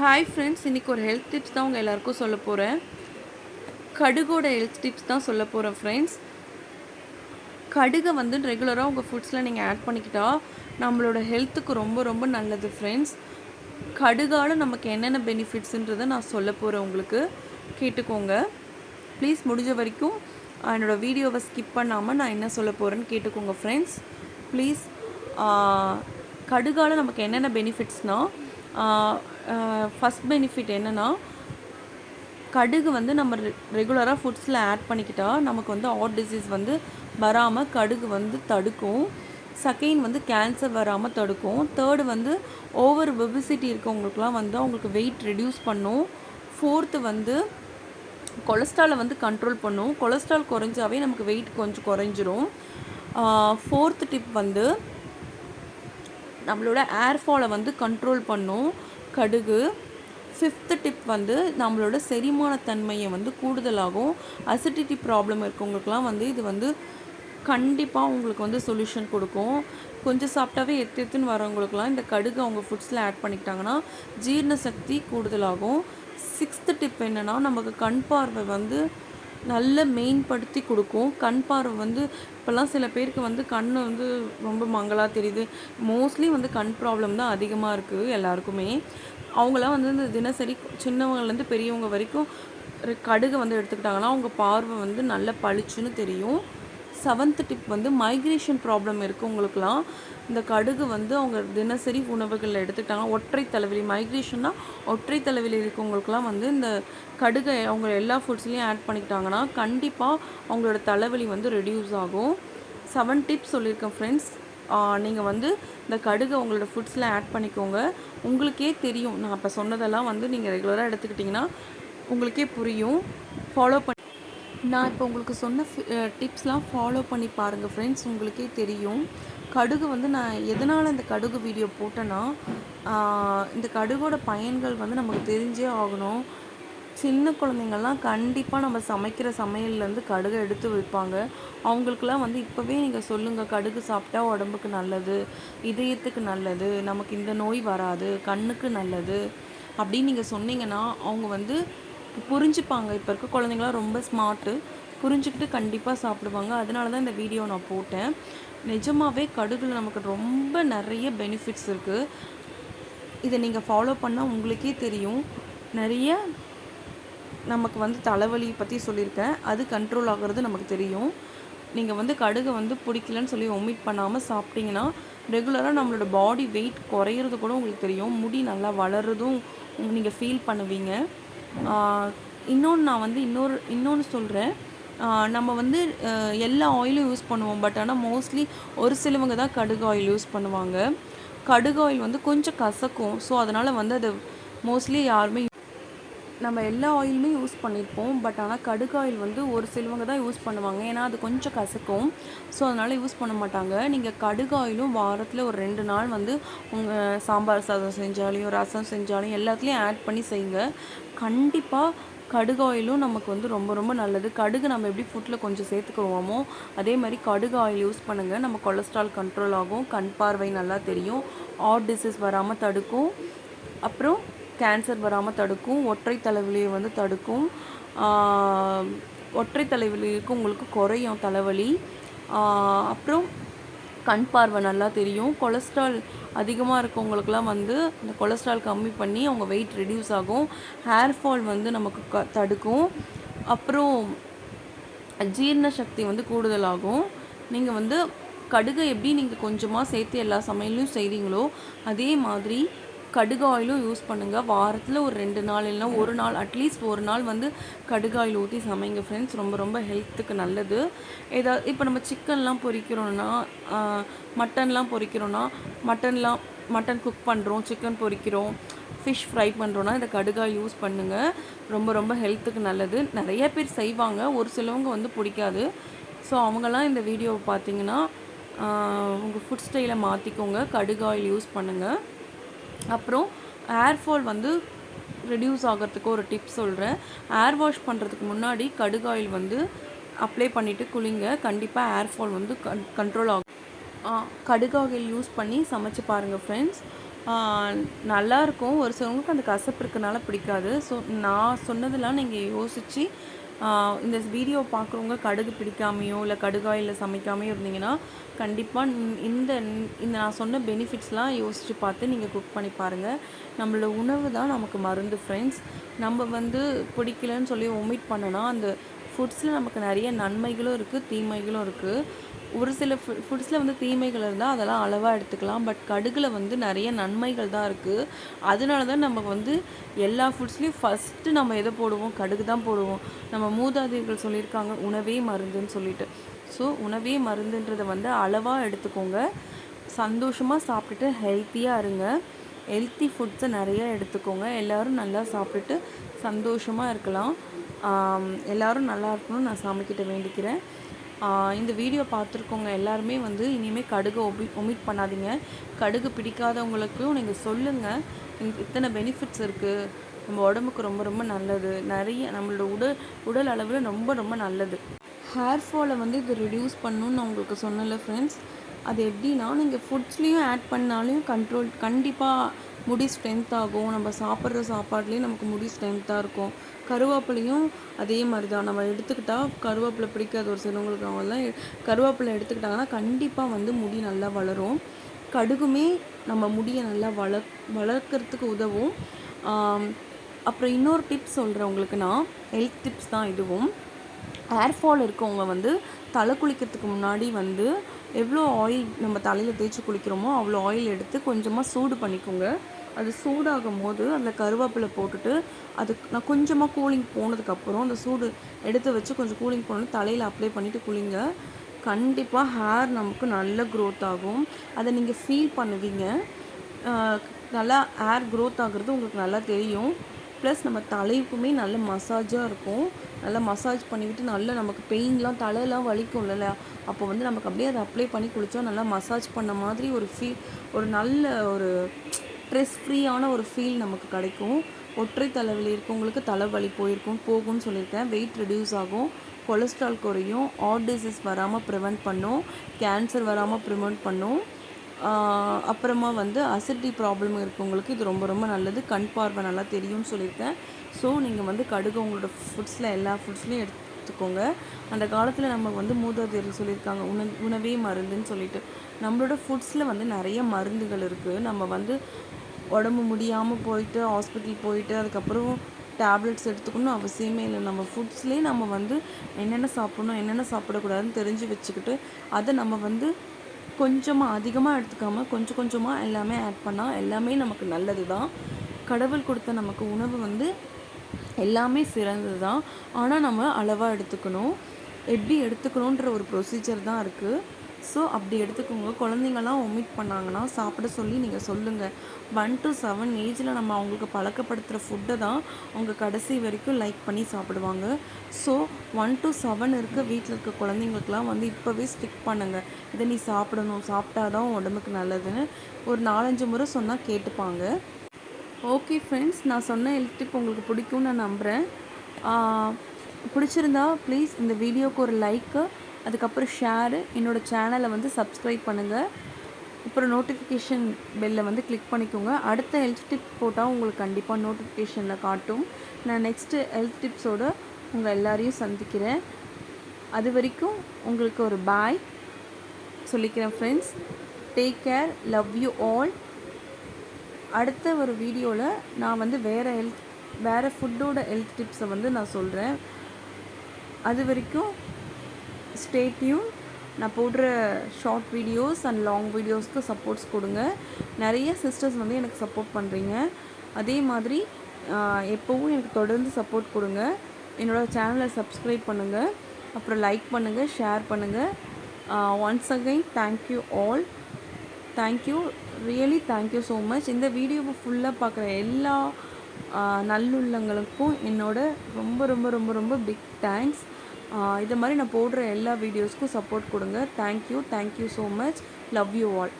Hi friends இன்றைக்கி ஒரு health tips தான் உங்கள் எல்லாருக்கும் சொல்ல போகிறேன் கடுகோட ஹெல்த் டிப்ஸ் தான் சொல்ல போகிறேன் ஃப்ரெண்ட்ஸ் கடுகை வந்து ரெகுலராக உங்கள் ஃபுட்ஸில் நீங்கள் ஆட் பண்ணிக்கிட்டா நம்மளோட ஹெல்த்துக்கு ரொம்ப ரொம்ப நல்லது ஃப்ரெண்ட்ஸ் கடுகால் நமக்கு என்னென்ன பெனிஃபிட்ஸுன்றதை நான் சொல்ல போகிறேன் உங்களுக்கு. கேட்டுக்கோங்க. ப்ளீஸ் முடிஞ்ச வரைக்கும் என்னோடய வீடியோவை ஸ்கிப் பண்ணாமல் நான் என்ன சொல்ல போகிறேன்னு கேட்டுக்கோங்க ஃப்ரெண்ட்ஸ் ப்ளீஸ் கடுகால் நமக்கு என்னென்ன பெனிஃபிட்ஸ்னால் ஃபஸ்ட் பெனிஃபிட் என்னென்னா கடுகு வந்து நம்ம ரெகுலராக ஃபுட்ஸில் ஆட் பண்ணிக்கிட்டால் நமக்கு வந்து ஹார்ட் டிசீஸ் வந்து வராமல் கடுகு வந்து தடுக்கும். செகண்ட் வந்து கேன்சர் வராமல் தடுக்கும். தேர்டு வந்து ஓவர் வெபிசிட்டி இருக்கவங்களுக்குலாம் வந்து அவங்களுக்கு வெயிட் ரெடியூஸ் பண்ணும். ஃபோர்த்து வந்து கொலஸ்ட்ராலை வந்து கண்ட்ரோல் பண்ணும். கொலஸ்ட்ரால் குறைஞ்சாவே நமக்கு வெயிட் கொஞ்சம் குறைஞ்சிரும். ஃபோர்த்து டிப் வந்து நம்மளோட ஏர்ஃபாலை வந்து கண்ட்ரோல் பண்ணும். கடுகு. ஃபிஃப்த்து டிப் வந்து நம்மளோட செரிமானத்தன்மையை வந்து கூடுதலாகும் அசிடிட்டி ப்ராப்ளம் இருக்கவங்களுக்குலாம் வந்து இது வந்து கண்டிப்பாக உங்களுக்கு வந்து சொல்யூஷன் கொடுக்கும். கொஞ்சம் சாப்பிட்டாவே எத்து எத்துன்னு வரவங்களுக்குலாம் இந்த கடுகு அவங்க ஃபுட்ஸில் ஆட் பண்ணிக்கிட்டாங்கன்னா ஜீரண சக்தி கூடுதலாகும். சிக்ஸ்த்து டிப் என்னென்னா நமக்கு கண் பார்வை வந்து நல்ல மெயின்படுத்தி கொடுக்கும். கண் பார்வை வந்து இப்போல்லாம் சில பேருக்கு வந்து கண் வந்து ரொம்ப மங்களாக தெரியுது. மோஸ்ட்லி வந்து கண் ப்ராப்ளம் தான் அதிகமாக இருக்குது எல்லாருக்குமே. அவங்களாம் வந்து இந்த தினசரி சின்னவங்கலேருந்து பெரியவங்க வரைக்கும் கடுகு வந்து எடுத்துக்கிட்டாங்கன்னா அவங்க பார்வை வந்து நல்ல பளிச்சுன்னு தெரியும். செவன்த் டிப் வந்து மைக்ரேஷன் ப்ராப்ளம் இருக்கவங்களுக்குலாம் இந்த கடுகு வந்து அவங்க தினசரி உணவுகளில் எடுத்துக்கிட்டாங்க ஒற்றை தலைவலி. மைக்ரேஷன்னா ஒற்றை தலைவலி இருக்கவங்களுக்குலாம் வந்து இந்த கடுகை அவங்க எல்லா ஃபுட்ஸ்லேயும் ஆட் பண்ணிக்கிட்டாங்கன்னா கண்டிப்பாக அவங்களோட தலைவலி வந்து ரெடியூஸ் ஆகும். செவன் டிப்ஸ் சொல்லியிருக்கேன் ஃப்ரெண்ட்ஸ் நீங்கள் வந்து இந்த கடுகை உங்களோட ஃபுட்ஸில் ஆட் பண்ணிக்கோங்க. உங்களுக்கே தெரியும். நான் இப்போ சொன்னதெல்லாம் வந்து நீங்கள் ரெகுலராக எடுத்துக்கிட்டிங்கன்னா உங்களுக்கே புரியும். ஃபாலோ பண்ணி நான் இப்போ உங்களுக்கு சொன்ன டிப்ஸ்லாம் ஃபாலோ பண்ணி பாருங்கள் ஃப்ரெண்ட்ஸ் உங்களுக்கே தெரியும். கடுகு வந்து நான் எதனால் இந்த கடுகு வீடியோ போட்டேன்னா இந்த கடுகோட பயன்கள் வந்து நமக்கு தெரிஞ்சே ஆகணும். சின்ன குழந்தைங்கள்லாம் கண்டிப்பாக நம்ம சமைக்கிற சமையல்லேருந்து கடுகை எடுத்து வைப்பாங்க. அவங்களுக்குலாம் வந்து இப்போவே நீங்கள் சொல்லுங்கள் கடுகு சாப்பிட்டா உடம்புக்கு நல்லது இதயத்துக்கு நல்லது நமக்கு இந்த நோய் வராது கண்ணுக்கு நல்லது அப்படின்னு நீங்கள் சொன்னீங்கன்னா அவங்க வந்து புரிஞ்சுப்பாங்க. இப்போ இருக்க குழந்தைங்களாம் ரொம்ப ஸ்மார்ட்டு புரிஞ்சுக்கிட்டு கண்டிப்பாக சாப்பிடுவாங்க. அதனால தான் இந்த வீடியோ நான் போட்டேன். நிஜமாகவே கடுகில் நமக்கு ரொம்ப நிறைய பெனிஃபிட்ஸ் இருக்குது இதை நீங்கள் ஃபாலோ பண்ணால் உங்களுக்கே தெரியும். நிறைய நமக்கு வந்து தலைவலி பற்றி சொல்லியிருக்கேன். அது கண்ட்ரோல் ஆகிறது நமக்கு தெரியும். நீங்கள் வந்து கடுகை வந்து பிடிக்கலன்னு சொல்லி ஒமிட் பண்ணாமல் சாப்பிட்டீங்கன்னா ரெகுலராக நம்மளோட பாடி வெயிட் குறையிறது கூட உங்களுக்கு தெரியும். முடி நல்லா வளர்றதும் நீங்கள் ஃபீல் பண்ணுவீங்க. இன்னொன்று நான் வந்து இன்னொரு இன்னொன்று சொல்கிறேன் நம்ம வந்து எல்லா ஆயிலும் யூஸ் பண்ணுவோம். பட் ஆனால் மோஸ்ட்லி ஒரு சிலவங்க தான் கடுகு ஆயில் யூஸ் பண்ணுவாங்க. கடுகு ஆயில் வந்து கொஞ்சம் கசக்கும். ஸோ அதனால் வந்து அது மோஸ்ட்லி யாருமே நம்ம எல்லா ஆயிலுமே யூஸ் பண்ணியிருப்போம் பட் ஆனால் கடுகு ஆயில் வந்து ஒரு சிலவங்க தான் யூஸ் பண்ணுவாங்க. ஏன்னா அது கொஞ்சம் கசக்கும். ஸோ அதனால் யூஸ் பண்ண மாட்டாங்க. நீங்கள் கடுகு ஆயிலும் வாரத்தில் ஒரு ரெண்டு நாள் வந்து உங்கள் சாம்பார் சாதம் செஞ்சாலையும் ரசம் செஞ்சாலையும் எல்லாத்துலேயும் ஆட் பண்ணி செய்யுங்க. கண்டிப்பாக கடுகு ஆயிலும் நமக்கு வந்து ரொம்ப ரொம்ப நல்லது. கடுகு நம்ம எப்படி ஃபுட்டில் கொஞ்சம் சேர்த்துக்குவோமோ அதே மாதிரி கடுகு ஆயில் யூஸ் பண்ணுங்கள் நம்ம கொலஸ்ட்ரால் கண்ட்ரோல் ஆகும். கண் பார்வை நல்லா தெரியும். ஆட் டிசீஸ் வராமல் தடுக்கும். அப்புறம் கேன்சர் வராமல் தடுக்கும். ஒற்றை தலைவலியை வந்து தடுக்கும். ஒற்றை தலைவலிக்கும் உங்களுக்கு குறையும் தலைவலி. அப்புறம் கண் பார்வை நல்லா தெரியும். கொலஸ்ட்ரால் அதிகமாக இருக்கவங்களுக்குலாம் வந்து இந்த கொலஸ்ட்ரால் கம்மி பண்ணி அவங்க வெயிட் ரெடியூஸ் ஆகும். ஹேர் ஃபால் வந்து நமக்கு க தடுக்கும். அப்புறம் ஜீரண சக்தி வந்து கூடுதலாகும். நீங்கள் வந்து கடுகை எப்படி நீங்கள் கொஞ்சமாக சேர்த்து எல்லா சமையலையும் செய்கிறீங்களோ அதே மாதிரி கடுகு ஆயிலும் யூஸ் பண்ணுங்கள் வாரத்தில் ஒரு ரெண்டு நாள் இல்லைனா ஒரு நாள் அட்லீஸ்ட் ஒரு நாள் வந்து கடுகு ஆயில் ஊற்றி சமைங்க ஃப்ரெண்ட்ஸ் ரொம்ப ரொம்ப ஹெல்த்துக்கு நல்லது. ஏதாவது இப்போ நம்ம சிக்கன்லாம் பொரிக்கிறோன்னா மட்டன்லாம் பொரிக்கிறோன்னா மட்டன்லாம் மட்டன் குக் பண்ணுறோம் சிக்கன் பொரிக்கிறோம் ஃபிஷ் ஃப்ரை பண்ணுறோன்னா இந்த கடுகாய் யூஸ் பண்ணுங்கள் ரொம்ப ரொம்ப ஹெல்த்துக்கு நல்லது. நிறைய பேர் செய்வாங்க. ஒரு சிலவங்க வந்து பிடிக்காது. ஸோ அவங்கெல்லாம் இந்த வீடியோவை பார்த்தீங்கன்னா உங்கள் ஃபுட் ஸ்டைலை மாற்றிக்கோங்க கடுகாயில் யூஸ் பண்ணுங்கள் அப்புறம் ஹேர் ஃபால் வந்து ரெடியூஸ் ஆகிறதுக்கு ஒரு டிப் சொல்கிறேன் ஹேர் வாஷ் பண்ணுறதுக்கு முன்னாடி கடுகு ஆயில் வந்து அப்ளை பண்ணிவிட்டு குளிங்க. கண்டிப்பாக ஹேர் ஃபால் வந்து கன் கண்ட்ரோல் ஆகும். கடுகு ஆயில் யூஸ் பண்ணி சமைச்சு பாருங்கள் ஃப்ரெண்ட்ஸ் நல்லாயிருக்கும் ஒரு சிலவங்களுக்கு அந்த கசப்பு இருக்கனால பிடிக்காது. ஸோ நான் சொன்னதெல்லாம் நீங்கள் யோசித்து இந்த வீடியோ பார்க்குறவங்க கடுகு பிடிக்காமையோ இல்லை கடுகாயில் சமைக்காமையோ இருந்தீங்கன்னா கண்டிப்பாக இந்த இந்த நான் சொன்ன பெனிஃபிட்ஸ்லாம் யோசித்து பார்த்து நீங்கள் குக் பண்ணி பாருங்கள் நம்மளோட உணவு தான் நமக்கு மருந்து ஃப்ரெண்ட்ஸ் நம்ம வந்து பிடிக்கலன்னு சொல்லி ஒமிட் பண்ணோன்னா அந்த ஃபுட்ஸில் நமக்கு நிறைய நன்மைகளும் இருக்குது தீமைகளும் இருக்குது ஒரு சில ஃபு ஃபுட்ஸில் வந்து தீமைகள் இருந்தால் அதெல்லாம் அளவாக எடுத்துக்கலாம். பட் கடுகில் வந்து நிறைய நன்மைகள் தான் இருக்குது அதனால தான் நம்ம வந்து எல்லா ஃபுட்ஸ்லேயும் ஃபஸ்ட்டு நம்ம எதை போடுவோம்? கடுகு தான் போடுவோம். நம்ம மூதாதையர்கள் சொல்லியிருக்காங்க உணவே மருந்துன்னு சொல்லிட்டு. ஸோ உணவே மருந்துன்றதை வந்து அளவாக எடுத்துக்கோங்க. சந்தோஷமாக சாப்பிட்டுட்டு ஹெல்த்தியாக இருங்க. ஹெல்த்தி ஃபுட்ஸை நிறையா எடுத்துக்கோங்க. எல்லோரும் நல்லா சாப்பிட்டுட்டு சந்தோஷமாக இருக்கலாம். எல்லோரும் நல்லா இருக்கணும்னு நான் சாமிக்கிட்ட வேண்டிக்கிறேன். இந்த வீடியோ பார்த்துருக்கோங்க எல்லாருமே வந்து இனிமேல் கடுகு ஒபி ஒமிட் பண்ணாதீங்க. கடுகு பிடிக்காதவங்களுக்கும் நீங்கள் சொல்லுங்கள் இத்தனை பெனிஃபிட்ஸ் இருக்குது நம்ம உடம்புக்கு ரொம்ப ரொம்ப நல்லது. நிறைய நம்மளோட உடல் உடல் அளவில் ரொம்ப ரொம்ப நல்லது. ஹேர் ஃபாலை வந்து இது ரிடியூஸ் பண்ணணும்னு நான் உங்களுக்கு சொன்னல ஃப்ரெண்ட்ஸ் அது எப்படின்னா நீங்கள் ஃபுட்ஸ்லேயும் ஆட் பண்ணாலையும் கண்ட்ரோல் கண்டிப்பாக முடி ஸ்ட்ரென்த் ஆகும். நம்ம சாப்பிட்ற சாப்பாட்லேயும் நமக்கு முடி ஸ்ட்ரென்த்தாக இருக்கும். கருவேப்பிலையும் அதே மாதிரி தான் நம்ம எடுத்துக்கிட்டால் கருவேப்பிலை பிடிக்காத ஒரு சிலவங்களுக்கு அவங்களாம் கருவேப்பிலை எடுத்துக்கிட்டாங்கன்னா கண்டிப்பாக வந்து முடி நல்லா வளரும். கடுகுமே நம்ம முடியை நல்லா வள வளர்க்குறதுக்கு உதவும். அப்புறம் இன்னொரு டிப்ஸ் சொல்கிறேன் உங்களுக்கு நான். ஹெல்த் டிப்ஸ் தான் இதுவும். ஹேர் ஃபால் இருக்கவங்க வந்து தலை குளிக்கிறதுக்கு முன்னாடி வந்து எவ்வளோ ஆயில் நம்ம தலையில் தேய்ச்சி குளிக்கிறோமோ அவ்வளோ ஆயில் எடுத்து கொஞ்சமாக சூடு பண்ணிக்கோங்க. அது சூடாகும் போது அதில் கருவேப்பிலை போட்டுட்டு அது நான் கொஞ்சமாக கூலிங் போனதுக்கப்புறம் அந்த சூடு எடுத்து வச்சு கொஞ்சம் கூலிங் போனோன்னு தலையில் அப்ளை பண்ணிவிட்டு குளிங்க. கண்டிப்பாக ஹேர் நமக்கு நல்ல க்ரோத் ஆகும். அதை நீங்கள் ஃபீல் பண்ணுவீங்க. நல்லா ஹேர் க்ரோத் ஆகுறது உங்களுக்கு நல்லா தெரியும். ப்ளஸ் நம்ம தலைக்குமே நல்ல மசாஜாக இருக்கும். நல்லா மசாஜ் பண்ணிவிட்டு நல்லா நமக்கு பெயின்லாம் தலையெல்லாம் வலிக்கும் இல்லைல்ல? அப்போ வந்து நமக்கு அப்படியே அதை அப்ளை பண்ணி குளித்தோம் நல்லா மசாஜ் பண்ண மாதிரி ஒரு ஃபீல் ஒரு நல்ல ஒரு ஸ்ட்ரெஸ் ஃப்ரீயான ஒரு ஃபீல் நமக்கு கிடைக்கும். ஒற்றை தலைவலி இருக்கவங்களுக்கு தலைவலி போயிருக்கும் போகும்னு சொல்லியிருக்கேன். வெயிட் ரெடியூஸ் ஆகும். கொலஸ்ட்ரால் குறையும். ஆர்ட் டிசீஸ் வராமல் ப்ரிவெண்ட் பண்ணும். கேன்சர் வராமல் ப்ரிவெண்ட் பண்ணும். அப்புறமா வந்து அசிடிட்டி ப்ராப்ளம் இருக்கவங்களுக்கு இது ரொம்ப ரொம்ப நல்லது. கண் பார்வை நல்லா தெரியும்னு சொல்லியிருக்கேன். ஸோ நீங்கள் வந்து கடுகு உங்களோட ஃபுட்ஸில் எல்லா ஃபுட்ஸ்லேயும் எடுத்துக்கோங்க. அந்த காலத்தில் நம்ம வந்து மூதாதையர்கள் சொல்லியிருக்காங்க உண உணவே மருந்துன்னு சொல்லிட்டு. நம்மளோட ஃபுட்ஸில் வந்து நிறைய மருந்துகள் இருக்குது நம்ம வந்து உடம்பு முடியாமல் போயிட்டு ஹாஸ்பிட்டல் போயிட்டு அதுக்கப்புறம் டேப்லெட்ஸ் எடுத்துக்கணும் அவசியமே இல்லை. நம்ம ஃபுட்ஸ்லேயே நம்ம வந்து என்னென்ன சாப்பிட்ணும் என்னென்ன சாப்பிடக்கூடாதுன்னு தெரிஞ்சு வச்சுக்கிட்டு அதை நம்ம வந்து கொஞ்சமாக அதிகமாக எடுத்துக்காமல் கொஞ்சம் கொஞ்சமாக எல்லாமே ஆட் பண்ணால் எல்லாமே நமக்கு நல்லது தான் கடவுள் கொடுத்த நமக்கு உணவு வந்து எல்லாமே சிறந்தது தான் ஆனால் நம்ம அளவாக எடுத்துக்கணும். எப்படி எடுத்துக்கணுன்ற ஒரு ப்ரொசீஜர் தான் இருக்குது ஸோ அப்படி எடுத்துக்கோங்க. குழந்தைங்கள்லாம் ஒமிட் பண்ணாங்கன்னா சாப்பிட சொல்லி நீங்கள் சொல்லுங்கள் ஒன் டு செவன் ஏஜில் நம்ம அவங்களுக்கு பழக்கப்படுத்துகிற ஃபுட்டை தான் அவங்க கடைசி வரைக்கும் லைக் பண்ணி சாப்பிடுவாங்க. ஸோ ஒன் டு செவன் இருக்க வீட்டில் இருக்க குழந்தைங்களுக்குலாம் வந்து இப்போவே ஸ்டிக் பண்ணுங்கள் இதை நீ சாப்பிடணும் சாப்பிட்டா தான் உடம்புக்கு நல்லதுன்னு ஒரு நாலஞ்சு முறை சொன்னால் கேட்டுப்பாங்க. ஓகே ஃப்ரெண்ட்ஸ் நான் சொன்ன ஹெல்த் டிப் உங்களுக்கு பிடிக்கும்னு நான் நம்புகிறேன் பிடிச்சிருந்தா ப்ளீஸ் இந்த வீடியோவுக்கு ஒரு லைக்கு அதுக்கப்புறம் ஷேரு என்னோடய சேனலை வந்து சப்ஸ்கிரைப் பண்ணுங்கள் அப்புறம் நோட்டிஃபிகேஷன் பெல்லை வந்து கிளிக் பண்ணிக்கோங்க. அடுத்த ஹெல்த் டிப் போட்டால் உங்களுக்கு கண்டிப்பாக நோட்டிஃபிகேஷனில் காட்டும். நான் நெக்ஸ்ட்டு ஹெல்த் டிப்ஸோடு உங்கள் எல்லாரையும் சந்திக்கிறேன். அது வரைக்கும் உங்களுக்கு ஒரு பாய் சொல்லிக்கிறேன் friends take care love you all அடுத்த ஒரு வீடியோவில் நான் வந்து வேறு ஹெல்த் வேறு ஃபுட்டோட ஹெல்த் டிப்ஸை வந்து நான் சொல்கிறேன் அது வரைக்கும் ஸ்டேட்யூன் நான் போடுற ஷார்ட் வீடியோஸ் அண்ட் லாங் வீடியோஸ்க்கு சப்போர்ட்ஸ் கொடுங்க. நிறைய சிஸ்டர்ஸ் வந்து எனக்கு சப்போர்ட் பண்ணுறீங்க அதே மாதிரி எப்போவும் எனக்கு தொடர்ந்து சப்போர்ட் கொடுங்க. என்னோடய சேனலை சப்ஸ்கிரைப் பண்ணுங்கள் அப்புறம் லைக் பண்ணுங்கள் ஷேர் பண்ணுங்கள் once again thank you all thank you really thank you so much இந்த வீடியோவை ஃபுல்லாக பார்க்குற எல்லா நல்லுள்ளங்களுக்கும் என்னோட ரொம்ப ரொம்ப ரொம்ப ரொம்ப பிக் தேங்க்ஸ் இது மாதிரி நான் போடுற எல்லா வீடியோஸ்க்கும் சப்போர்ட் கொடுங்க. Thank you thank you so much love you all